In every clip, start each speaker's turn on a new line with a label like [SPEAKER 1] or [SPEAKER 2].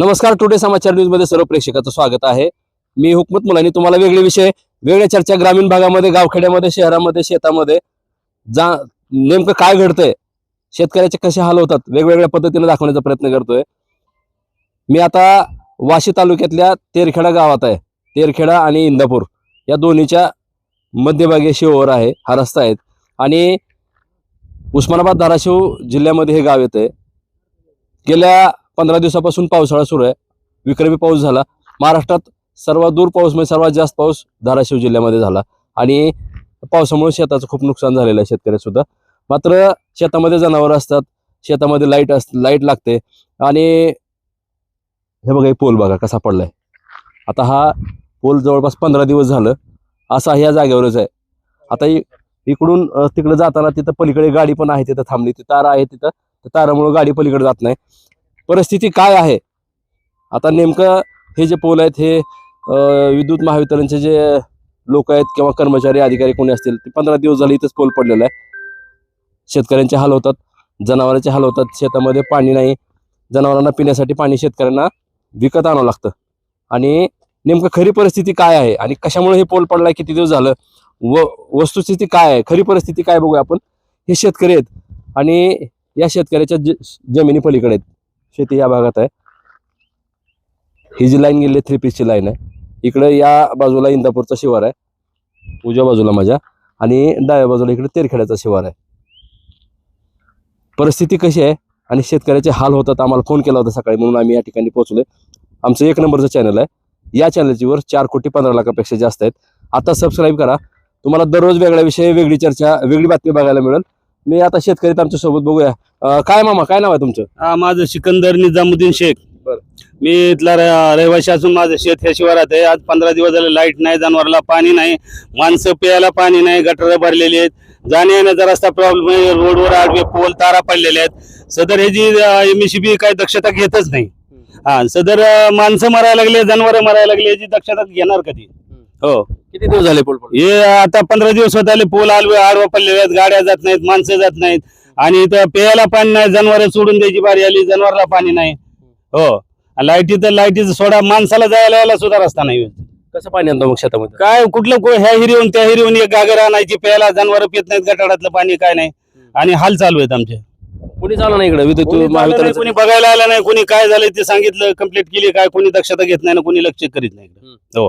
[SPEAKER 1] नमस्कार टुडे समाचार न्यूजमध्ये सर्व प्रेक्षकाचं स्वागत आहे. मी हुकमत मुलांनी तुम्हाला वेगळे विषय वेगळ्या चर्चा ग्रामीण भागामध्ये गावखेड्यामध्ये शहरामध्ये शेतामध्ये. जा नेमकं काय घडतंय? शेतकऱ्याचे कसे हाल होतात? वेगवेगळ्या पद्धतीने दाखवण्याचा प्रयत्न करतोय. मी आता वाशी तालुक्यातल्या तेरखेडा गावात आहे. तेरखेडा आणि इंदापूर या दोन्हीच्या मध्यभागी शिववर आहे हा रस्ता आहे. आणि उस्मानाबाद धाराशिव जिल्ह्यामध्ये हे गाव येतं गेल्या पंधरा दिवसापासून पावसाळा सुरू आहे. विक्रमी पाऊस झाला. महाराष्ट्रात सर्वात दूर पाऊस म्हणजे सर्वात जास्त पाऊस धाराशिव जिल्ह्यामध्ये झाला. आणि पावसामुळे शेताचं खूप नुकसान झालेलं आहे शेतकऱ्याचं सुद्धा. मात्र शेतामध्ये जनावरं असतात. शेतामध्ये लाइट अस लाइट लागते. आणि हे बघा पोल बघा कसा पडलाय. आता हा पोल जवळपास पंधरा दिवस झालं. असा ह्या जागेवरच आहे. आता इकडून तिकडे जाताना तिथं पलीकडे गाडी पण आहे तिथं थांबली. ती तारा आहे तिथं. त्या तारामुळे गाडी पलीकडे जात नाही. परिस्थिती काय आहे? आता नेमकं हे जे पोल आहेत हे विद्युत महावितरणचे जे लोक आहेत किंवा कर्मचारी अधिकारी कोणी असतील ते पंधरा दिवस झाले इथंच पोल पडलेला आहे. शेतकऱ्यांचे हाल होतात जनावरांचे हाल होतात शेतामध्ये पाणी नाही. जनावरांना पिण्यासाठी पाणी शेतकऱ्यांना विकत आणावं लागतं. आणि नेमकं खरी परिस्थिती काय आहे आणि कशामुळे हे पोल पडलाय किती दिवस झालं व वस्तुस्थिती काय आहे खरी परिस्थिती काय बघूया आपण. हे शेतकरी आहेत आणि या शेतकऱ्याच्या ज जमिनी पलीकडे आहेत. शेती या भागात आहे. ही जी लाईन गेली थ्री पीसची लाईन आहे. इकडे या बाजूला इंदापूरचा शिवार आहे. उजव्या बाजूला माझ्या. आणि डाव्या बाजूला इकडे तेरखेड्याचा शिवार आहे. परिस्थिती कशी आहे आणि शेतकऱ्याचे हाल होतात आम्हाला फोन केला होता सकाळी म्हणून आम्ही या ठिकाणी पोहोचलोय. आमचं एक नंबरचं चॅनल आहे. या चॅनलची वर चार कोटी पंधरा लाखापेक्षा जास्त आहेत. आता सबस्क्राईब करा. तुम्हाला दररोज वेगळ्या विषयी वेगळी चर्चा वेगळी बातमी बघायला मिळेल. मी आता शेतकरी आमच्यासोबत बघूया. काय मामा काय नाव आहे तुमचं?
[SPEAKER 2] हा माझं सिकंदर निजामुद्दीन शेख.
[SPEAKER 1] बरं.
[SPEAKER 2] मी इथला र- रहिवासी असून माझं शेत ह्या शिवारात आहे. आज पंधरा दिवस झाले लाइट नाही जनावरला पाणी नाही माणसं प्यायला पाणी नाही गटर भरलेली आहेत. जाण्या येण्याचा रस्ता प्रॉब्लेम आहे. रोडवर आडवे पोल तारा पडलेल्या आहेत. सदर ह्याची एमएससीबी काही दक्षता घेतच नाही. हा सदर माणसं मरायला लागले जनावर मरायला लागले याची दक्षता घेणार कधी? हो.
[SPEAKER 1] किती दिवस झाले पोल पडून?
[SPEAKER 2] हे आता पंधरा दिवस होत आले पोल आलवे आडवा पडलेले आहेत गाड्या जात नाहीत माणसं जात नाहीत. आणि इथं प्यायला पाणी नाही जनावर सोडून द्यायची बारी आली जनावरला पाणी नाही. हो. लाईटी तर लाईटीचं सोडा माणसाला जायला यायला सुद्धा रस्ता नाही.
[SPEAKER 1] कसं पाणी आणतो मग शेतामध्ये?
[SPEAKER 2] काय कुठलं को- ह्या हिरीहून त्या हिरीहून एक गागर आणायची प्यायला जनावर पित नाहीत गटारातलं पाणी काय नाही. आणि हाल चालू आहेत आमचे.
[SPEAKER 1] कोणी चालू नाही इकडे? विद्युत
[SPEAKER 2] कोणी चाललं नाही,
[SPEAKER 1] महावितरण
[SPEAKER 2] कोणी बघायला आलं नाही कोणी काय झालंय ते सांगितलं कंप्लीट केली काय कोणी दक्षता घेत नाही ना कोणी लक्ष करीत नाही हो.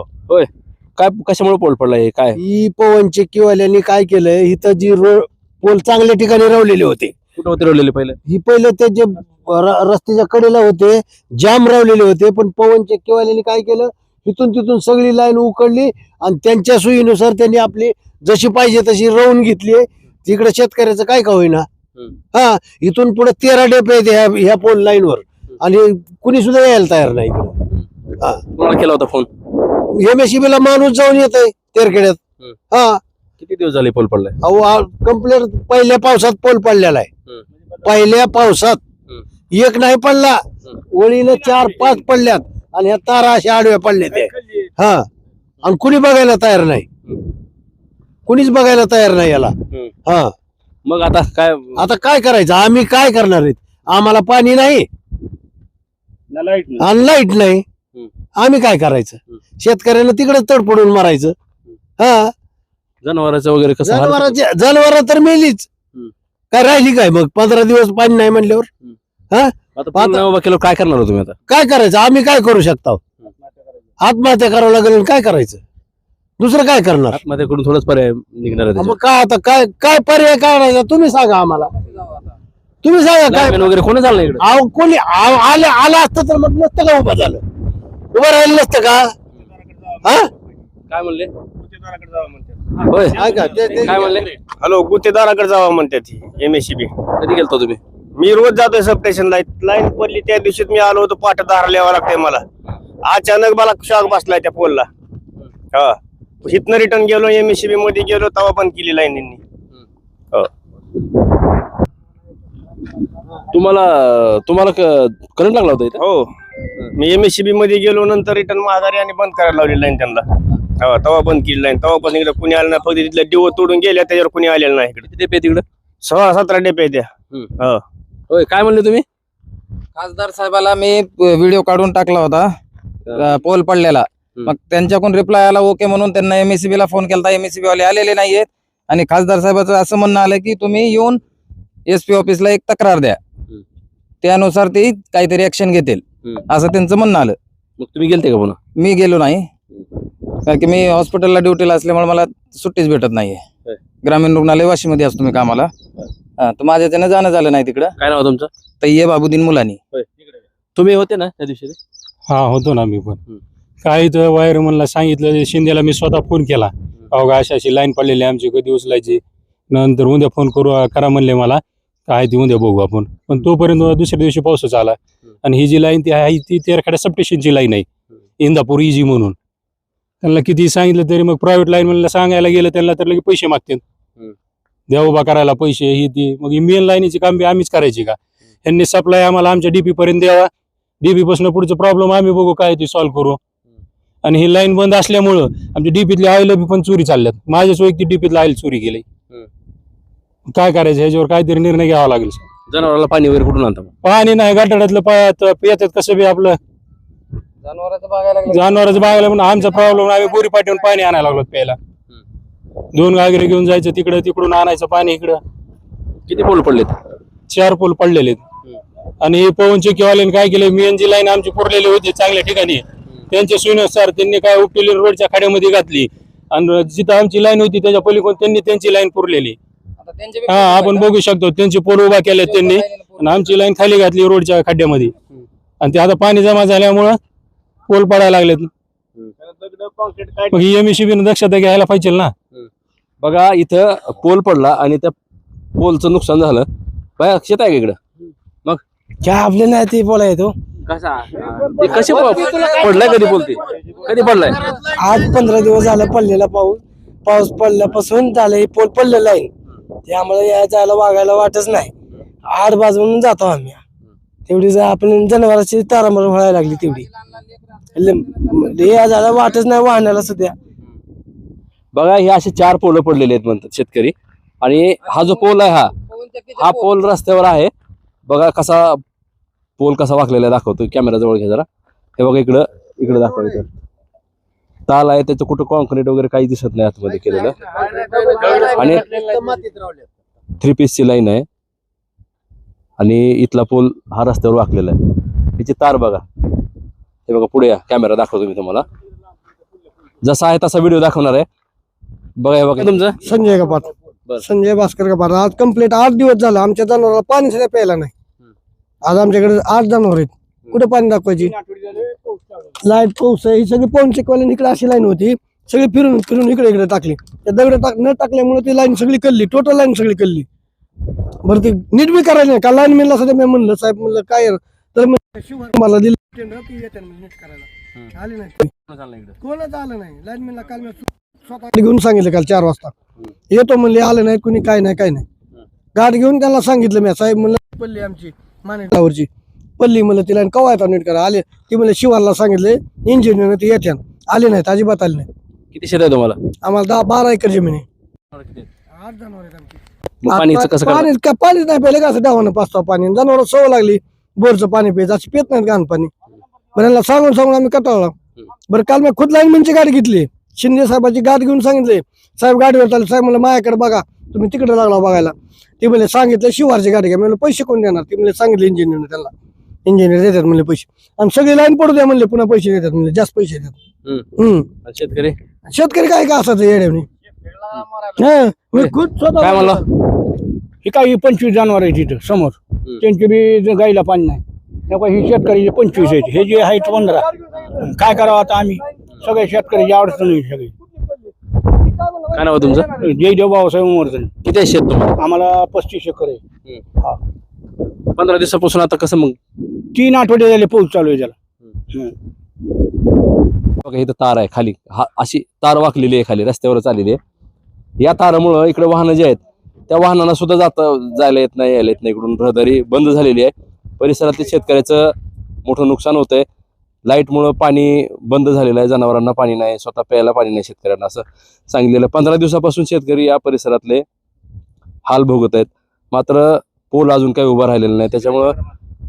[SPEAKER 1] काय कशामुळे पोल पडलाय हे? काय?
[SPEAKER 3] ही पवन चक्कीवाल्यांनी काय केलंय? इथं जी रो पोल चांगल्या ठिकाणी रवलेले होते.
[SPEAKER 1] कुठं होते रोवलेले पहिले?
[SPEAKER 3] ही पहिले ते जे र- रस्त्याच्या कडेला होते जाम रवलेले होते पण पवन चक्कीवाल्यांनी काय केलं? इथून तिथून सगळी लाईन उकडली आणि त्यांच्या सोयीनुसार त्यांनी आपली जशी पाहिजे तशी रवून घेतली. तिकडे शेतकऱ्याचं काय का होईना?
[SPEAKER 1] हम्म.
[SPEAKER 3] हा इथून पुढे तेरा डेप आहेत ह्या ह्या पोल लाईनवर. आणि कुणी सुद्धा यायला तयार नाही इकडे. हा.
[SPEAKER 1] केला होता फोन?
[SPEAKER 3] एम एस ला माणूस जाऊन येत आहे तेरखेड्यात.
[SPEAKER 1] हम्म.
[SPEAKER 3] हा.
[SPEAKER 1] किती दिवस झाले पोल पडलाय?
[SPEAKER 3] अहो कंप्लेंट पहिल्या पावसात पोल पडलेला आहे पहिल्या पावसात.
[SPEAKER 1] हम्म.
[SPEAKER 3] एक नाही पडला. वळीनं चार पाच पडल्यात. आणि ह्या तारा अशा आडव्या पडल्या ते. हा. आणि कुणी बघायला तयार नाही. कुणीच बघायला तयार नाही याला. हा.
[SPEAKER 1] मग आता काय?
[SPEAKER 3] आता काय करायचं? आम्ही काय करणार आहेत? आम्हाला पाणी नाही.
[SPEAKER 2] ना लाइट नाही.
[SPEAKER 3] आणि लाइट नाही.
[SPEAKER 1] हम्म.
[SPEAKER 3] आम्ही काय करायचं?
[SPEAKER 1] हम्म.
[SPEAKER 3] शेतकऱ्यांना तिकडे तडपडून मारायचं. हा.
[SPEAKER 1] जनावरांचं वगैरे कसं
[SPEAKER 3] जनावरांचे जनावर तर मेलीच. काय राहिली काय मग? पंधरा दिवस पाणी नाही म्हणल्यावर?
[SPEAKER 1] आता उभा केलं काय करणार हो तुम्ही आता?
[SPEAKER 3] काय करायचं? आम्ही काय करू शकतो? आत्महत्या करावं लागेल काय करायचं? दुसरं काय करणार?
[SPEAKER 1] आतमध्ये कडून थोडंच पर्याय निघणार आहे
[SPEAKER 3] मग. काय आता काय काय पर्याय काढायचा तुम्ही सांगा आम्हाला. तुम्ही सांगा काय
[SPEAKER 1] वगैरे कोणी झालं
[SPEAKER 3] कोणी आलं असतं तर मग नसतं का उभं झालं? उभं राहिलं नसतं का? हा?
[SPEAKER 1] काय म्हणले? होय.
[SPEAKER 3] काय का? ते- ते-
[SPEAKER 1] काय म्हणले?
[SPEAKER 4] हॅलो गुत्तेदाराकडे जावा म्हणतात एम एस सी बी
[SPEAKER 1] कधी गेलतो तुम्ही?
[SPEAKER 4] मी रोज जातोय सब स्टेशनला लाईन पडली त्या दिवशीच मी आलो होतो पाठ धारा लिहावं लागतंय मला. अचानक मला शॉक बसलाय त्या पोलला हा. इथनं रिटर्न गेलो एम एस सी बी मध्ये गेलो तेव्हा बंद केली लाईनींनी हो.
[SPEAKER 1] तुम्हाला तुम्हाला करंट लागला होता इथं?
[SPEAKER 4] हो. मी एम एस सी बी मध्ये गेलो नंतर रिटर्न माघारी आणि बंद करायला लावली लाईन त्यांना. तेव्हा तेव्हा बंद केली लाईन तेव्हापासून इकडे कुणी आलं नाही. फक्त तिथले डिओ तोडून गेल्या त्याच्यावर कुणी आलेलं नाही इकडे.
[SPEAKER 1] किती पे तिकडं?
[SPEAKER 4] सोळा सतरा डेपे त्या. हो.
[SPEAKER 1] होय काय म्हणले तुम्ही?
[SPEAKER 5] खासदार साहेबाला मी व्हिडिओ काढून टाकला होता. पोल पडलेला. मग त्यांच्याकडून रिप्लाय आला ओके म्हणून त्यांना एमएससीबी ला फोन केला एमएससीबी वाले आलेले नाहीयेत. आणि खासदार साहेबाचं असं म्हणणं आलं की तुम्ही येऊन एस पी ऑफिसला एक तक्रार द्या. त्यानुसार ते काहीतरी ऍक्शन घेतील. असं त्यांचं म्हणणं आलं.
[SPEAKER 1] मग तुम्ही गेलते का पुन्हा?
[SPEAKER 5] मी गेलो नाही. कारण की मी हॉस्पिटलला ड्युटीला असल्यामुळे मला सुट्टीच भेटत नाहीये.
[SPEAKER 1] होय.
[SPEAKER 5] ग्रामीण रुग्णालय वाशीमध्ये असतो मी कामाला. हा, तर माझ्या त्यानं जाणं झालं नाही तिकडं.
[SPEAKER 1] काय नाव तुमचं?
[SPEAKER 5] तय्ये बाबुद्दीन मुलानी.
[SPEAKER 1] तुम्ही होते ना त्या दिवशी
[SPEAKER 6] हा होतो ना मी पण. काय तर वायरमनला सांगितलं शिंदेला मी स्वतः फोन केला. अवघा अशी अशी लाईन पडलेली आहे आमची कधी उचलायची. नंतर उद्या फोन करू करा म्हणले मला. काय ती उद्या बघू आपण. पण तोपर्यंत दुसऱ्या दिवशी पाऊसच आला. आणि ही जी लाईन ती आहे ती तेरखाड्या सबस्टेशनची लाईन आहे. इंदापूर इजी म्हणून. त्यांना किती सांगितलं तरी मग प्रायव्हेट लाईन म्हणलं सांगायला गेलं त्यांना तर लगे पैसे मागतील. द्या उभा करायला पैसे ही ती. मग ही मेन लाईनीची काम बी आम्हीच करायची का? यांनी सप्लाय आम्हाला आमच्या डीपी पर्यंत द्यावा. डीपी पासून पुढचं प्रॉब्लेम आम्ही बघू काय ते सॉल्व्ह करू. आणि ही लाईन बंद असल्यामुळं आमच्या डीपीतले ऑइल बी पण चोरी चालल्यात. माझ्याच वैयक्तिक डीपीतलं ऑइल चोरी गेले काय करायचं? ह्याच्यावर काहीतरी निर्णय घ्यावा लागेल.
[SPEAKER 1] जनावराला पाणी वगैरे कुठून आणता मग?
[SPEAKER 6] पाणी नाही पायात पियातात कसं बी आपलं.
[SPEAKER 5] जनावरांचं बघायला लागलं.
[SPEAKER 6] जनावरांचं बघायला आमचा प्रॉब्लेम आम्ही बोरी पाठवून पाणी आणायला लागलो प्यायला. दोन गागरे घेऊन जायचं तिकडं तिकडून आणायचं पाणी इकडं.
[SPEAKER 1] किती पोल पडलेत?
[SPEAKER 6] चार पोल पडलेले आणि पवन चक्कीवाल्याने काय केलं मेन जी लाईन आमची पुरलेली होती चांगल्या ठिकाणी त्यांच्या सोयीनुसार त्यांनी काय उपटेली रोडच्या खाड्यामध्ये घातली. आणि जिथं आमची लाईन होती त्याच्या पलीकडून त्यांनी त्यांची लाईन पुरलेली.
[SPEAKER 5] आता त्यांचे बी
[SPEAKER 6] हा आपण बघू शकतो. त्यांचे पोल उभा केले त्यांनी. आणि आमची लाईन खाली घातली रोडच्या खड्ड्यामध्ये. आणि ते आता पाणी जमा झाल्यामुळं पोल पडायला लागलेत. मग ही एमएससीबी दक्षता घ्यायला पाहिजे ना.
[SPEAKER 1] बघा इथं पोल पडला आणि त्या पोलचं नुकसान झालं. बाय शेत आहे का इकडं?
[SPEAKER 3] काय आपले नाही ते बोलायचो
[SPEAKER 1] कसा? ते कसे प- पडलाय कधी बोलते कधी पडलाय?
[SPEAKER 7] आज पंधरा दिवस झालं पडलेला पाऊस. पाऊस पडल्यापासून झालं हे पोल पडलेला आहे. त्यामुळे या जायला वागायला वाटच नाही. आठ बाजून जातो आम्ही. तेवढी जा आपण जनावरांची तारांबर व्हायला लागली तेवढी. या जायला वाटच नाही वाहनाला सध्या.
[SPEAKER 1] बघा हे असे चार पोलं पडलेले आहेत म्हणतात शेतकरी. आणि हा जो पोल आहे हा हा पोल रस्त्यावर आहे. बघा कसा पोल कसा वाकलेला दाखवतो कॅमेरा जवळ घ्या जरा. हे बघा इकडं इकडं दाखवायचं ताल आहे त्याचं कुठं कॉन्क्रीट वगैरे काही दिसत नाही आतमध्ये केलेलं. आणि थ्री पीसची लाईन आहे. आणि इथला पोल हा रस्त्यावर वाकलेला आहे. तिची तार बघा. हे बघा पुढे या. कॅमेरा दाखवतो मी तुम्हाला. जसा आहे तसा व्हिडिओ दाखवणार आहे. बघा हे बघा. तुमचं?
[SPEAKER 7] संजय कपाट
[SPEAKER 1] बरं.
[SPEAKER 7] संजय भास्कर कपाट आज कंप्लीट आठ दिवस झालं. आमच्या जनावराला पाणी सुद्धा प्यायला नाही. आज आमच्याकडे आठ जनावर आहेत. कुठे पाणी दाखवायची लाइट पाऊस ही सगळी पवन चेकवाल्याने इकडे अशी लाईन होती. सगळी फिरून फिरून इकडे इकडे टाकली. त्या दगड टाक न टाकल्यामुळे ती लाईन सगळी कल्ली टोटल लाईन सगळी कल्ली. बरं ती नीट बी करायला नाही. का लाईन मॅनला सध्या मी म्हणलं साहेब म्हणलं काय? तर मला दिलं. टेंडर ती येते नीट करायला. आली नाही. कोणच आलं नाही लाईन मॅनला काल मी स्वतः घेऊन सांगितलं काल चार वाजता. येतो म्हणले आलं नाही कुणी काय नाही काय नाही. गाठ घेऊन त्यांना सांगितलं मी साहेब म्हणलं पल्ली आमची मानेटावरची पल्ली म्हणलं तिला कवा येतात नीट करा? आले. ती म्हणले शिवारला सांगितले इंजिनियर ते येत्या आले नाहीत अजिबात आले नाही
[SPEAKER 1] किती शेत आहे तुम्हाला?
[SPEAKER 7] आम्हाला दहा बारा एकर जमीन आहे. आठ जनावर आहेत आमची.
[SPEAKER 1] मग पाणीचं कसं करणार?
[SPEAKER 7] पाणी का पाणीच नाही प्यायलं का असं डावानं पाचता पाणी? जनावर सवय लागली बोरचं पाणी प्यायचं असं पित नाहीत घाण पाणी. बरं यांना सांगून सांगून आम्ही कटाळला बरं काल मी खुद लाईन म्हणजे गाडी घेतली. शिंदे साहेबाची गाडी घेऊन सांगितले. साहेब गाडीवर चालले. साहेब म्हणलं माझ्याकडे बघा तुम्ही तिकडे लागला बघायला. ते म्हणले सांगितलं शिवारची गाडी घ्या. म्हणलं पैसे कोण देणार? ते म्हणले सांगितले इंजिनियरने त्यांना. इंजिनियर देतात म्हणले पैसे. आणि सगळी लाईन पडू द्या म्हणले पुन्हा पैसे देतात म्हणले जास्त पैसे देतात.
[SPEAKER 1] हम्म.
[SPEAKER 7] हम्म.
[SPEAKER 1] आणि शेतकरी?
[SPEAKER 7] शेतकरी काय का असायचं येड्यावनी? हा मी खुद स्वतः
[SPEAKER 1] काय म्हणला?
[SPEAKER 8] ही काही पंचवीस जनावर आहे तिथं समोर. त्यांची बी ज- गाईला पाणी नाही. तेव्हा ही शेतकरी पंचवीस आहेत हे जे आहेत पंधरा. काय करावं आता आम्ही? सगळे शेतकऱ्याची अडचण आहे सगळी.
[SPEAKER 1] काय नाव आहे तुमचं?
[SPEAKER 8] जय देव बाबासाहेब उमरजन.
[SPEAKER 1] किती आहे शेत तुम्हाला?
[SPEAKER 8] आम्हाला पस्तीस एकर आहे.
[SPEAKER 1] पंधरा दिवसापासून आता कसं मग?
[SPEAKER 8] तीन आठवडे झाले पाऊस चालू आहे त्याला.
[SPEAKER 1] बघा इथं तार आहे खाली. हा अशी तार वाकलेली आहे खाली रस्त्यावरच आलेली आहे. या तारामुळं इकडे वाहनं जे आहेत त्या वाहनांना सुद्धा जाता जायला येत नाही यायला येत नाही. इकडून रहदारी बंद झालेली आहे. परिसरातील शेतकऱ्याचं मोठं नुकसान होतंय. लाईटमुळं पाणी बंद झालेलं आहे. जनावरांना पाणी नाही स्वतः प्यायला पाणी नाही शेतकऱ्यांना असं सांगितलेलं आहे. पंधरा दिवसापासून शेतकरी या परिसरातले हाल भोगत आहेत. मात्र पोल अजून काही उभा राहिलेला नाही. त्याच्यामुळं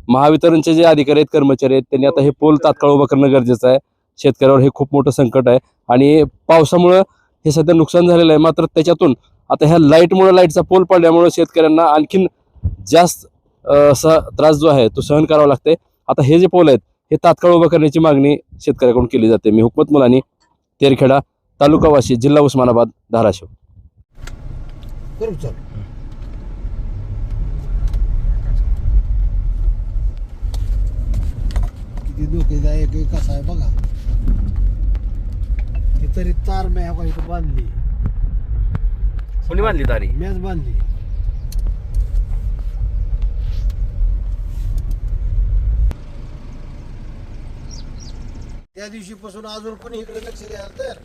[SPEAKER 1] महावितरणचे जे अधिकारी आहेत कर्मचारी आहेत त्यांनी आता हे पोल तात्काळ उभं करणं गरजेचं आहे. शेतकऱ्यावर हे खूप मोठं संकट आहे. आणि पावसामुळं हे सध्या नुकसान झालेलं आहे. मात्र त्याच्यातून आता ह्या लाईटमुळे लाईटचा पोल पडल्यामुळे शेतकऱ्यांना आणखीन जास्त त्रास जो आहे तो सहन करावा लागते आता हे जे पोल आहेत हे तात्काळ उभं करण्याची मागणी शेतकऱ्याकडून केली जाते. मी हुकमत मुलानी तेरखेडा तालुका वाशी जिल्हा उस्मानाबाद धाराशिव.
[SPEAKER 3] धोकेदायक आहे कसा आहे बघा. ती तरी तार मी ह्या इथं बांधली.
[SPEAKER 1] कोणी बांधली तारी?
[SPEAKER 3] मॅच बांधली. त्या दिवशी पासून अजून पण इकडे लक्ष द्या तर.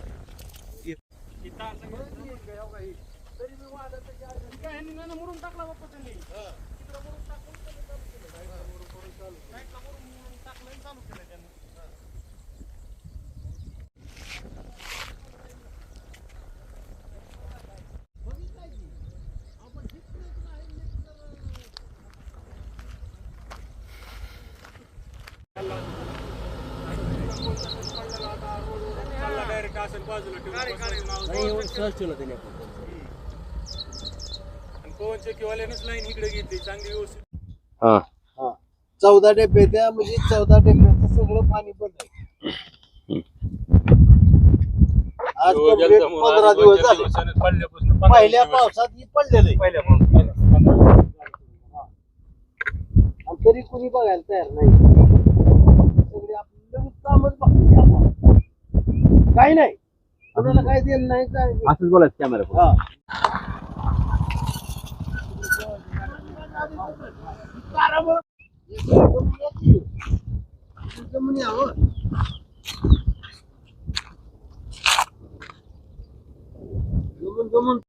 [SPEAKER 1] हा.
[SPEAKER 3] चौदा डेब्बे त्या म्हणजे चौदा डेब्ब्याचं सगळं पाणी बंद आहे आज पंधरा दिवस झाले. पहिल्या पावसात ही पडलेलं आहे. आणि तरी कुणी बघायला तयार नाही. सगळे आपलं लगेच कामच आपण. काही नाही कोणाला काय दिलं नाही काय नाही.
[SPEAKER 1] असंच बोलायचं कॅमेरा
[SPEAKER 3] हा. जमून यावं. जमून जमून